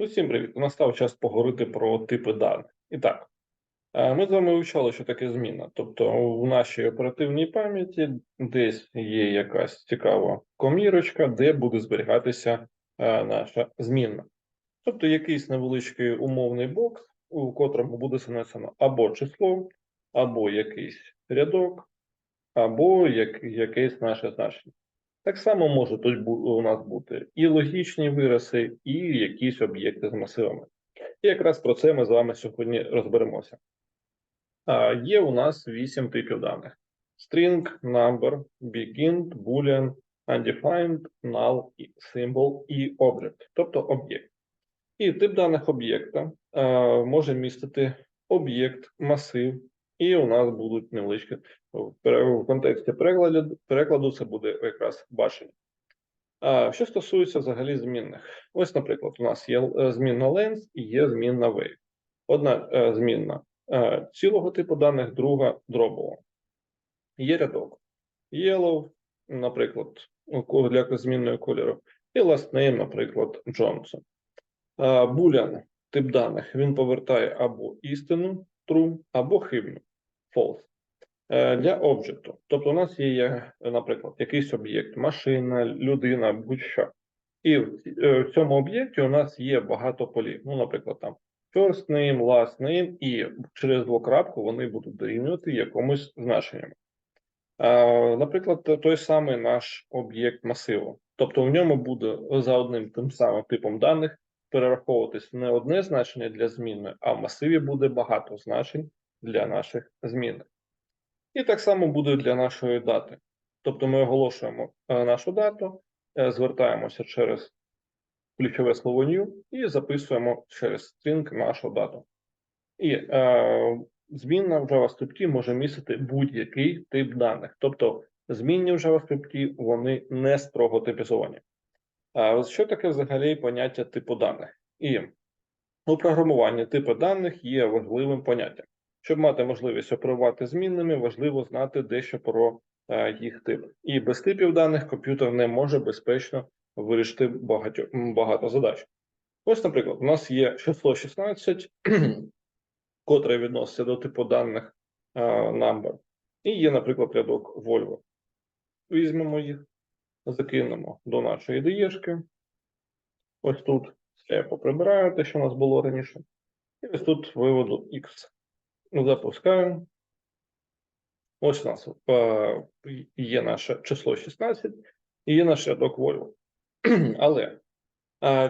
Усім привіт! Настав час поговорити про типи даних. І так, е, ми з вами вивчали, що таке зміна. Тобто, у нашій оперативній пам'яті десь є якась цікава комірочка, де буде зберігатися е, наша змінна. Тобто якийсь невеличкий умовний бокс, у котрому буде занесено або число, або якийсь рядок, або як, якесь наше значення. Так само може тут у нас бути і логічні вирази, і якісь об'єкти з масивами. І якраз про це ми з вами сьогодні розберемося. А, є у нас вісім типів даних: string, number, begin, boolean, undefined, null, symbol і object, тобто об'єкт. І тип даних об'єкта може містити об'єкт, масив, і у нас будуть невеличкі в контексті перекладу, перекладу це буде якраз бачення. А що стосується взагалі змінних, ось, наприклад, у нас є е, змінна length і є змінна weight. Одна е, змінна е, цілого типу даних, друга дробова. Є рядок yellow, наприклад, для змінної кольору, і last name, наприклад, Johnson. Boolean тип даних він повертає або істину true, або хибну false. Е, Для об'єкту. Тобто, у нас є, є, наприклад, якийсь об'єкт, машина, людина, будь-що. І е, в цьому об'єкті у нас є багато полів. Ну, наприклад, там first name, last name, і через двокрапку вони будуть дорівнювати якомусь значенням. Е, Наприклад, той самий наш об'єкт масиву. Тобто в ньому буде за одним тим самим типом даних перераховуватись не одне значення для зміни, а в масиві буде багато значень для наших змінних. І так само буде для нашої дати. Тобто ми оголошуємо е, нашу дату, е, звертаємося через ключове слово new і записуємо через string нашу дату. І е, змінна в JavaScript може містити будь-який тип даних. Тобто змінні в JavaScript вони не строго типізовані. А що таке взагалі поняття типу даних? І у програмуванні типи даних є важливим поняттям. Щоб мати можливість оперувати змінними, важливо знати дещо про е, їх тип. І без типів даних комп'ютер не може безпечно вирішити багатьо, багато задач. Ось, наприклад, у нас є число 16, котре відноситься до типу даних е, number, і є, наприклад, рядок Volvo. Візьмемо їх, закинемо до нашої ідеєшки. Ось тут все поприбираю, те, що у нас було раніше. І ось тут виводу X. Запускаємо. Ось у нас є наше число 16 і є наш рядок Volvo. Але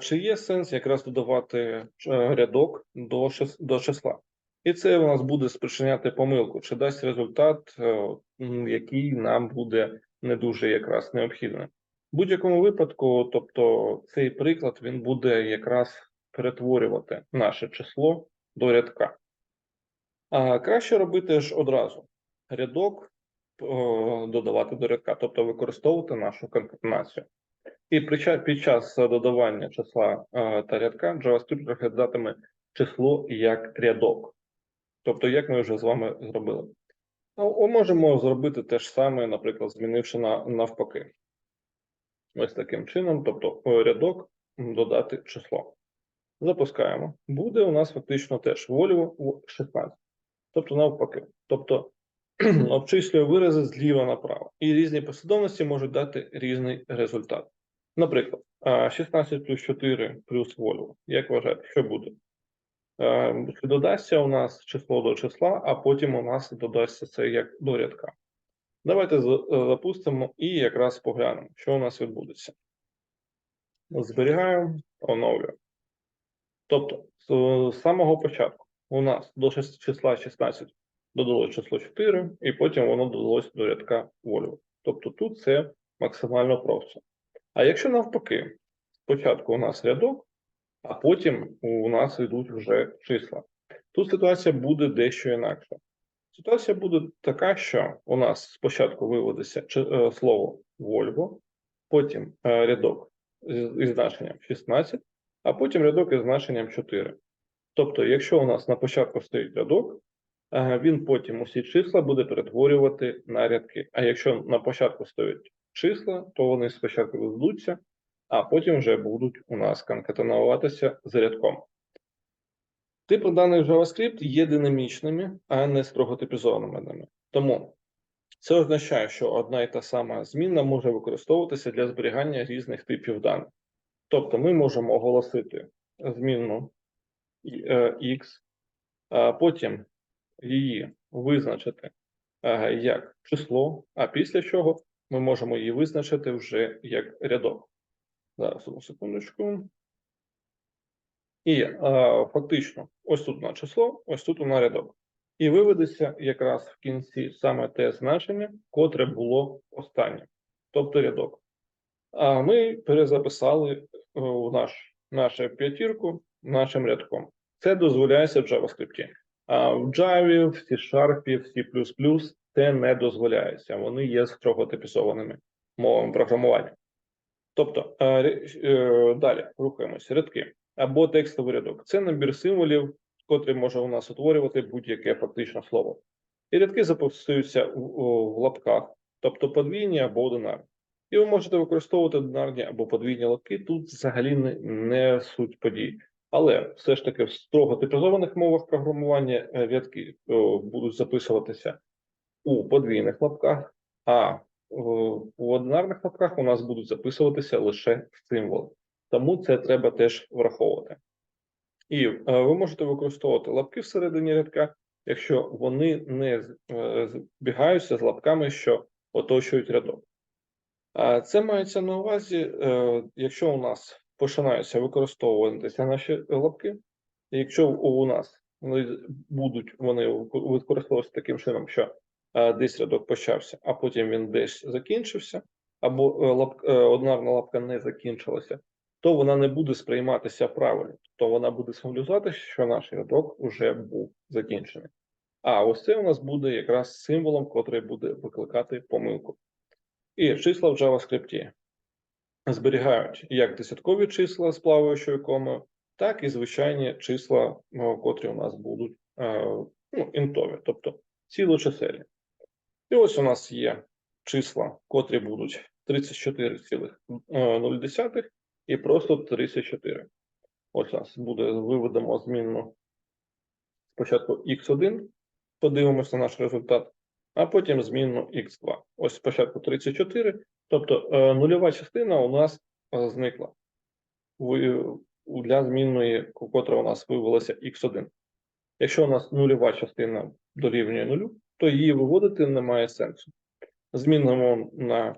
чи є сенс якраз додавати е, рядок до, до числа? І це у нас буде спричиняти помилку, чи дасть результат, е, який нам буде не дуже якраз необхідним. В будь-якому випадку, тобто цей приклад він буде якраз перетворювати наше число до рядка. Краще робити ж одразу рядок додавати до рядка, тобто використовувати нашу конкатенацію. І під час додавання числа е, та рядка JavaScript розглядатиме число як рядок. Тобто, як ми вже з вами зробили. Ну, можемо зробити те ж саме, наприклад, змінивши на навпаки. Ось таким чином, тобто рядок додати число. Запускаємо. Буде у нас фактично теж Volvo 16. Тобто навпаки. Тобто обчислює вирази зліва направо. І різні послідовності можуть дати різний результат. Наприклад, а, 16 плюс 4 плюс Volvo. Як вважаєте, що буде? Додасться у нас число до числа, а потім у нас додасться це як до рядка. Давайте запустимо і якраз поглянемо, що у нас відбудеться. Зберігаємо, оновлюємо. Тобто, з самого початку у нас до числа 16 додалось число 4, і потім воно додалось до рядка Volvo. Тобто тут це максимально просто. А якщо навпаки, спочатку у нас рядок, а потім у нас йдуть вже числа. Тут ситуація буде дещо інакша. Ситуація буде така, що у нас спочатку виводиться е, слово Volvo, потім е, рядок із значенням 16, а потім рядок із значенням 4. Тобто, якщо у нас на початку стоїть рядок, е, він потім усі числа буде перетворювати на рядки. А якщо на початку стоять числа, то вони спочатку виведуться, а потім вже будуть у нас конкатенуватися з рядком. Типи даних JavaScript є динамічними, а не строго типізованими. Тому це означає, що одна і та сама змінна може використовуватися для зберігання різних типів даних. Тобто ми можемо оголосити змінну е, x, а потім її визначити е, як число, а після чого ми можемо її визначити вже як рядок. Зараз одну секундочку. І е, фактично, ось тут на число, ось тут на рядок. І виведеться якраз в кінці саме те значення, котре було останнє, тобто рядок. А ми перезаписали е, в наш, нашу п'ятірку нашим рядком. Це дозволяється в JavaScript. А в Java, в C-Sharp, в C++ це не дозволяється. Вони є строго типізованими мовами програмування. Тобто, е, е, далі рухаємося. Рядки або текстовий рядок. Це набір символів, котрий може у нас утворювати будь-яке фактично слово. І рядки записуються в, лапках, тобто подвійні або одинарні. І ви можете використовувати одинарні або подвійні лапки. Тут взагалі не суть подій. Але все ж таки в строго типізованих мовах програмування е, рядки будуть записуватися у подвійних лапках, а у одинарних лапках у нас будуть записуватися лише символи. Тому це треба теж враховувати. І е, ви можете використовувати лапки всередині рядка, якщо вони не е, збігаються з лапками, що оточують рядок. Це мається на увазі, якщо у нас починаються використовуватися наші лапки, і якщо у нас вони будуть вони використовуватися таким чином, що е, десь рядок почався, а потім він десь закінчився, або е, лап, е, однарна лапка не закінчилася, то вона не буде сприйматися правильно, то вона буде символізувати, що наш рядок вже був закінчений. А ось це у нас буде якраз символом, котрий буде викликати помилку. І числа в JavaScript зберігають як десяткові числа з плаваючою комою, так і звичайні числа, е, котрі у нас будуть е, ну, інтові, тобто цілочисельні. І ось у нас є числа, котрі будуть 34,0 і просто 34. Ось у нас буде виведемо змінну спочатку x1, подивимося на наш результат, а потім змінну x2. Ось спочатку 34, тобто е, нульова частина у нас е, зникла для змінної, котра у нас вивелася x1. Якщо у нас нульова частина дорівнює нулю, то її виводити немає сенсу. Змінимо на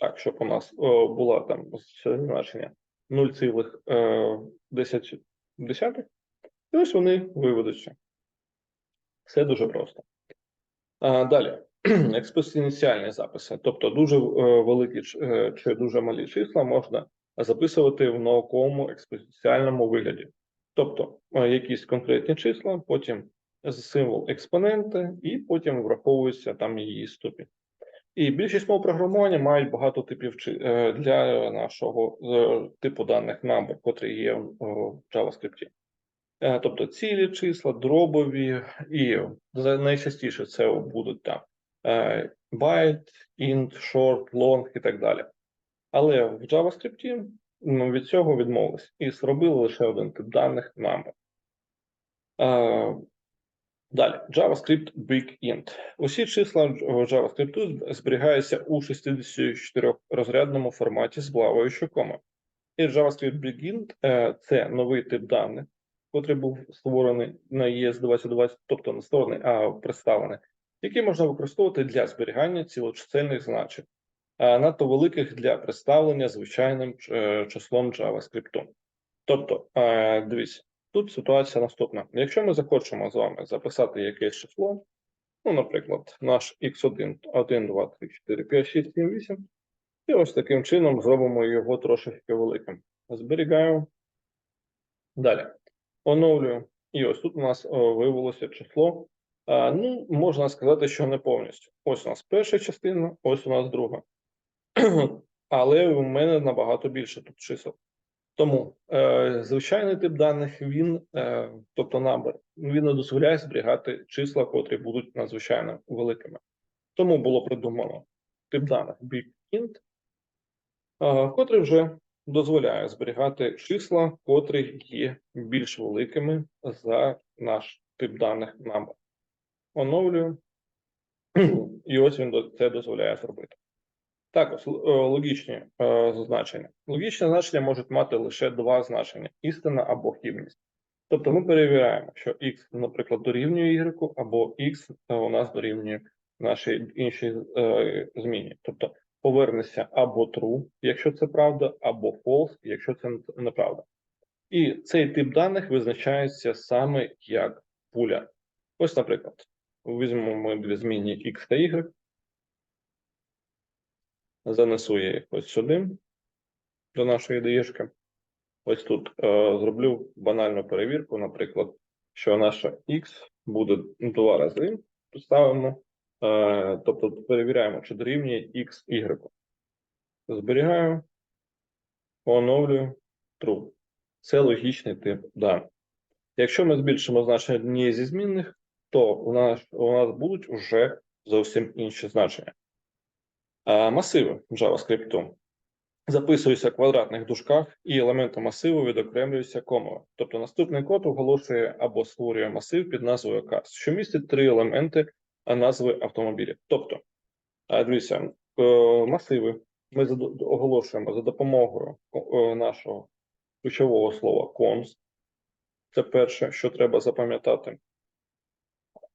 так, щоб у нас о, була там значення 0,10, і ось вони виведуться. Все дуже просто. А, далі, експоненціальні записи, тобто дуже е, великі е, чи дуже малі числа можна записувати в науковому експоненціальному вигляді. Тобто е, якісь конкретні числа, потім символ експонента, і потім враховується там її ступінь. І більшість мов програмування мають багато типів для нашого типу даних number, котрий є в JavaScript. Тобто цілі числа, дробові, і найчастіше це будуть там byte, int, short, long і так далі. Але в JavaScript ну, від цього відмовились і зробили лише один тип даних number. Е, Далі, JavaScript Big Int. Усі числа JavaScript зберігаються у 64-розрядному форматі з плаваючою комою. І JavaScript Big Int е, – це новий тип даних, котрий був створений на ES 2020, тобто не створений, а представлений, який можна використовувати для зберігання цілочисельних значень, надто великих для представлення звичайним е, числом JavaScript. Тобто, е, дивіться, тут ситуація наступна. Якщо ми захочемо з вами записати якесь число, ну, наприклад, наш x1, 1, 2, 3, 4, 5, 6, 7, 8, і ось таким чином зробимо його трошечки великим. Зберігаю. Далі. Оновлюю. І ось тут у нас виявилося число. Ну, можна сказати, що не повністю. Ось у нас перша частина, ось у нас друга. Але у мене набагато більше тут чисел. Тому е, звичайний тип даних, він, е, тобто number, він не дозволяє зберігати числа, котрі будуть надзвичайно великими. Тому було придумано тип даних big int, е, котрий вже дозволяє зберігати числа, котрі є більш великими за наш тип даних number. Оновлюю. І ось він це дозволяє зробити. Також е, логічні е, значення. Логічні значення можуть мати лише два значення: істина або хибність. Тобто ми перевіряємо, що x, наприклад, дорівнює y, або x е, у нас дорівнює нашій іншій е, зміні. Тобто повернеться або true, якщо це правда, або false, якщо це неправда. І цей тип даних визначається саме як пуля. Ось, наприклад, візьмемо дві змінні x та y, занесу я їх ось сюди, до нашої ДІшки. Ось тут е, зроблю банальну перевірку, наприклад, що наша x буде два рази, поставимо, е, тобто перевіряємо, чи дорівнює x y. Зберігаю, оновлюю, true. Це логічний тип даних. Якщо ми збільшимо значення однієї зі змінних, то у нас, у нас будуть вже зовсім інші значення. А масиви JavaScript записуються в квадратних дужках, і елементи масиву відокремлюються комою. Тобто наступний код оголошує або створює масив під назвою cars, що містить три елементи назви автомобілів. Тобто, дивіться, е, масиви ми оголошуємо за допомогою е, нашого ключового слова const. Це перше, що треба запам'ятати.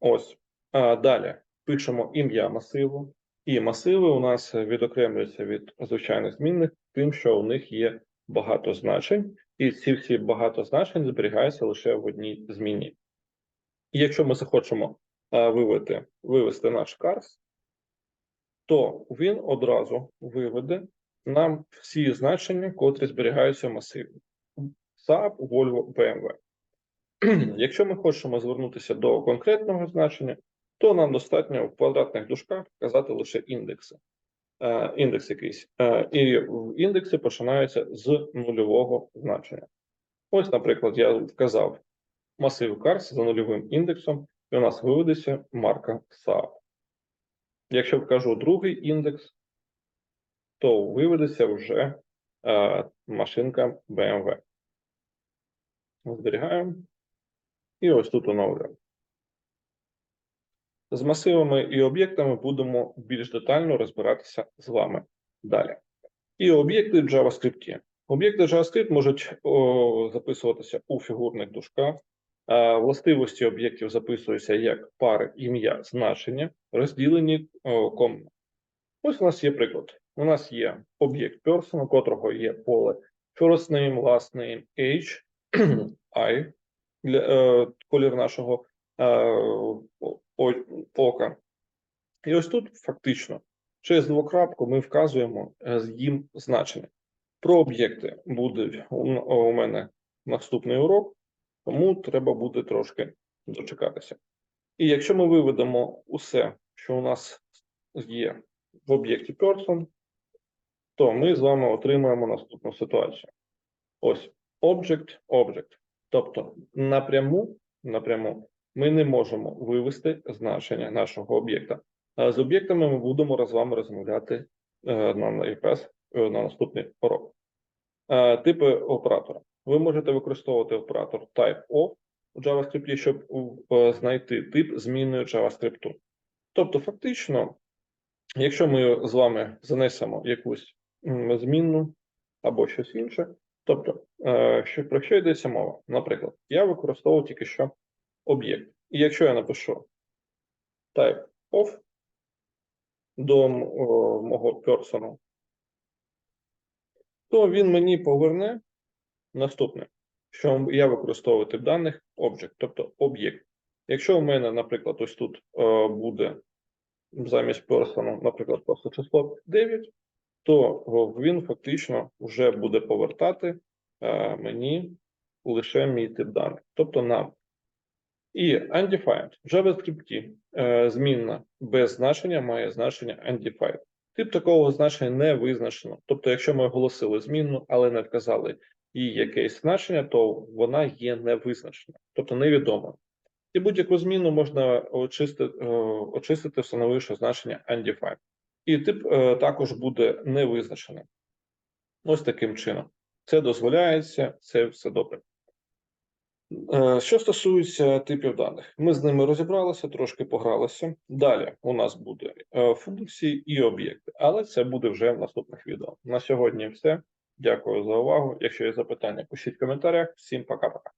Ось. Далі пишемо ім'я масиву, і масиви у нас відокремлюються від звичайних змінних, тим, що у них є багато значень, і ці всі багато значень зберігаються лише в одній зміні. Якщо ми захочемо а, вивести, наш карс, то він одразу виведе нам всі значення, котрі зберігаються в масиві. Saab, Volvo, BMW. Якщо ми хочемо звернутися до конкретного значення, то нам достатньо в квадратних дужках вказати лише індекси. Е, індекс якийсь. Е, і в індексі починаються з нульового значення. Ось, наприклад, я вказав масив cars за нульовим індексом, і у нас виведеться марка Saab. Якщо вкажу другий індекс, то виведеться вже е, машинка BMW. Зберігаємо. І ось тут оновлюємо. З масивами і об'єктами будемо більш детально розбиратися з вами далі. І об'єкти в JavaScript. Об'єкти JavaScript можуть о, записуватися у фігурних дужках. А властивості об'єктів записуються як пари ім'я значення, розділені комами. Ось у нас є приклад. У нас є об'єкт person, у котрого є поле first name, last name, age, I, для, е, колір нашого е, ока. І ось тут фактично через двокрапку ми вказуємо е, їм значення. Про об'єкти буде у мене наступний урок, тому треба буде трошки дочекатися. І якщо ми виведемо усе, що у нас є в об'єкті person, то ми з вами отримаємо наступну ситуацію. Ось object, object. Тобто напряму, напряму ми не можемо вивести значення нашого об'єкта. З об'єктами ми будемо з вами розмовляти е, на якраз е, на наступний урок. Е, Типи оператора. Ви можете використовувати оператор type-of у JavaScript, щоб знайти тип змінної JavaScript. Тобто, фактично, якщо ми з вами занесемо якусь змінну або щось інше, тобто, е, що, про що йдеться мова? Наприклад, я використовував тільки що об'єкт. І якщо я напишу type of до мого персону, то він мені поверне наступне, що я використовую тип даних object, тобто об'єкт. Якщо у мене, наприклад, ось тут е, буде замість персону, наприклад, просто число 9, то він фактично вже буде повертати е, мені лише мій тип даних, тобто нам. І undefined. В JavaScript е, змінна без значення має значення undefined. Тип такого значення не визначено. Тобто, якщо ми оголосили змінну, але не вказали їй якесь значення, то вона є невизначена, тобто невідома. І будь-яку зміну можна очистити, е, очистити, встановивши значення undefined. І тип е, також буде невизначеним. Ось таким чином. Це дозволяється, це все добре. Е, Що стосується типів даних, ми з ними розібралися, трошки погралися. Далі у нас буде е, функції і об'єкти, але це буде вже в наступних відео. На сьогодні все. Дякую за увагу. Якщо є запитання, пишіть в коментарях. Всім пока-пока.